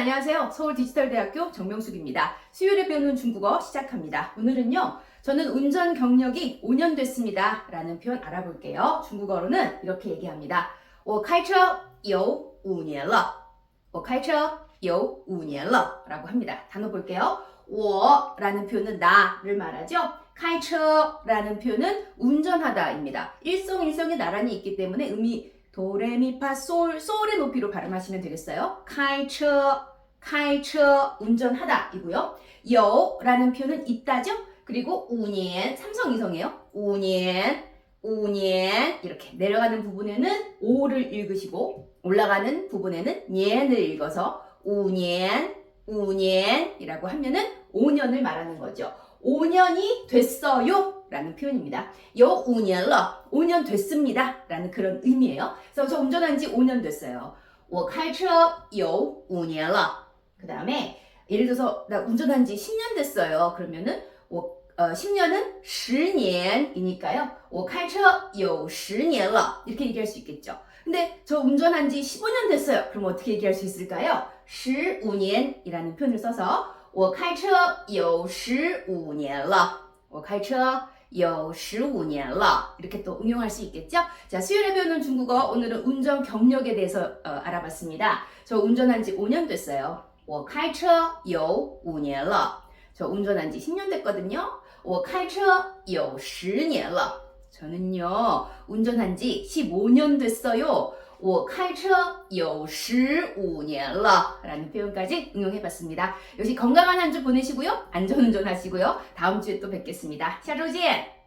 안녕하세요. 서울 디지털대학교 정명숙입니다. 수요일에 배우는 중국어 시작합니다. 오늘은요, 저는 운전 경력이 5년 됐습니다. 라는 표현 알아볼게요. 중국어로는 이렇게 얘기합니다. 我开车有5年了.我开车有5年了. 라고 합니다. 단어 볼게요. 我라는 표현은 나를 말하죠. 开车라는 표현은 운전하다입니다. 일성일성이 나란히 있기 때문에 의미 도레미파솔 솔의 높이로 발음하시면 되겠어요. 开 车 开车 운전하다이고요. 여라는 표현은 있다죠. 그리고 5년 삼성 이성이에요. 5년 5년 이렇게 내려가는 부분에는 5를 읽으시고 올라가는 부분에는 년을 읽어서 5년 5년이라고 하면은 5년을 말하는 거죠. 5년이 됐어요 라는 표현입니다. 요 5년了 5년 됐습니다 라는 그런 의미예요. 그래서 저 운전한 지 5년 됐어요. 我开车有5年了. 그 다음에 예를 들어서 나 운전한 지 10년 됐어요. 그러면은 我 어, 10년은 10년이니까요. 我开车有10年了 이렇게 얘기할 수 있겠죠. 근데 저 운전한 지 15년 됐어요. 그럼 어떻게 얘기할 수 있을까요? 15년이라는 표현을 써서 我开车有15年了.我开车有15年了. 이렇게 또 응용할 수 있겠죠? 자, 수요일에 배우는 중국어 오늘은 운전 경력에 대해서 어, 알아봤습니다. 저 운전한 지 5년 됐어요. 我开车有5年了. 저 운전한 지 10년 됐거든요. 我开车有10年了. 저는요, 운전한 지 15년 됐어요. 我开车有15年了 라는 표현까지 응용해 봤습니다. 역시 건강한 한 주 보내시고요. 안전운전 하시고요. 다음 주에 또 뵙겠습니다. 下周见!